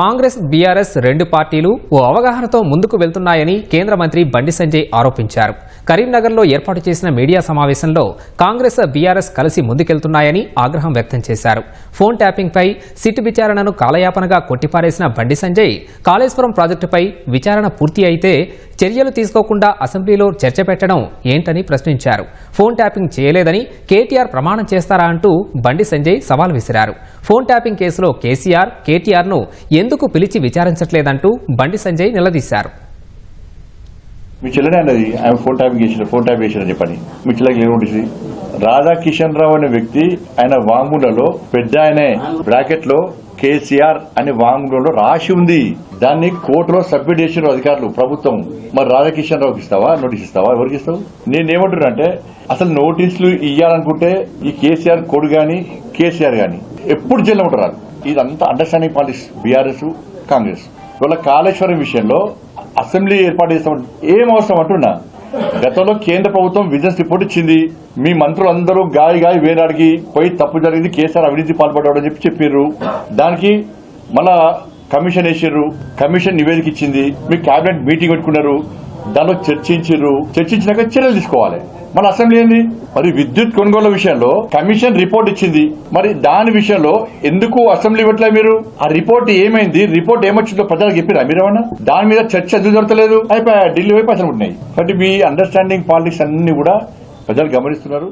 Congress BRS రెండు పార్టీలు ఓ అవగాహనతో ముందుకు వెళ్తున్నాయని కేంద్ర మంత్రి బండి సంజయ్ ఆరోపించారు. కరీంనగర్లో ఏర్పాటు చేసిన మీడియా సమావేశంలో కాంగ్రెస్ బీఆర్ఎస్ కలిసి ముందుకెళ్తున్నాయని ఆగ్రహం వ్యక్తం చేశారు. ఫోన్ ట్యాపింగ్పై సిట్ విచారణను కాలయాపనగా కొట్టిపారేసిన బండి సంజయ్ కాళేశ్వరం ప్రాజెక్టుపై విచారణ పూర్తి అయితే చర్యలు తీసుకోకుండా అసెంబ్లీలో చర్చ పెట్టడం ఏంటని ప్రశ్నించారు. ఫోన్ ట్యాపింగ్ చేయలేదని కేటీఆర్ ప్రమాణం చేస్తారా అంటూ బండి సంజయ్ సవాల్ విసిరారు. ఫోన్ ట్యాపింగ్ కేసులో కేసీఆర్ కేటీఆర్ను ఎందుకు పిలిచి విచారించట్లేదంటూ బండి సంజయ్ నిలదీశారు. మీ చెల్లెనే అన్నది ఆమె ఫోన్ ట్యాపింగ్ చేసిన ఫోన్ ట్యాప్ చేసిన చెప్పని. మీ చెల్లెకి ఏముంటుంది రాధాకిషన్ రావు అనే వ్యక్తి ఆయన వాంగ్మూలలో పెద్ద ఆయనే బ్రాకెట్లో కేసీఆర్ అనే వాంగ్మూలంలో రాసి ఉంది. దాన్ని కోర్టులో సబ్మిట్ చేసిన అధికారులు ప్రభుత్వం. మరి రాధాకిషన్ రావుకి ఇస్తావా? నోటీస్ ఇస్తావా? ఎవరికి ఇస్తావు? నేనేమంటున్నా అంటే అసలు నోటీసులు ఇవ్వాలనుకుంటే ఈ కేసీఆర్ కొడు గాని కేసీఆర్ గాని ఎప్పుడు జైల్లో ఉంటారు. ఇదంతా అండర్స్టాండింగ్ పాలిటిక్స్ బీఆర్ఎస్ కాంగ్రెస్ ఇవాళ కాళేశ్వరం విషయంలో అసెంబ్లీ ఏర్పాటు చేస్తామని ఏం అవసరం అంటున్నా? గతంలో కేంద్ర ప్రభుత్వం విజిలెన్స్ రిపోర్ట్ ఇచ్చింది. మీ మంత్రులందరూ గాయ గాయ వేలాడికి పోయి తప్పు జరిగింది కేసీఆర్ అవినీతి పాల్పడ్డాడని చెప్పి చెప్పారు దానికి మళ్ళా కమిషన్ వేసారు కమిషన్ నివేదిక ఇచ్చింది మీ కేబినెట్ మీటింగ్ పెట్టుకున్నారు దానిలో చర్చించారు చర్చించినాక చర్యలు తీసుకోవాలి. మన అసెంబ్లీ ఏంది? మరి విద్యుత్ కొనుగోలు విషయంలో కమిషన్ రిపోర్ట్ ఇచ్చింది. మరి దాని విషయంలో ఎందుకు అసెంబ్లీ పెట్టలే మీరు? ఆ రిపోర్ట్ ఏమైంది? రిపోర్ట్ ఏమొచ్చిందో ప్రజలకు చెప్పారా మీరేమన్నా? దాని మీద చర్చ ఎందుకు జరగలేదు? అయిపోయా ఢిల్లీ వైపు అసలు ఉంటున్నాయి కాబట్టి మీ అండర్స్టాండింగ్ పాలిటిక్స్ అన్ని కూడా ప్రజలు గమనిస్తున్నారు.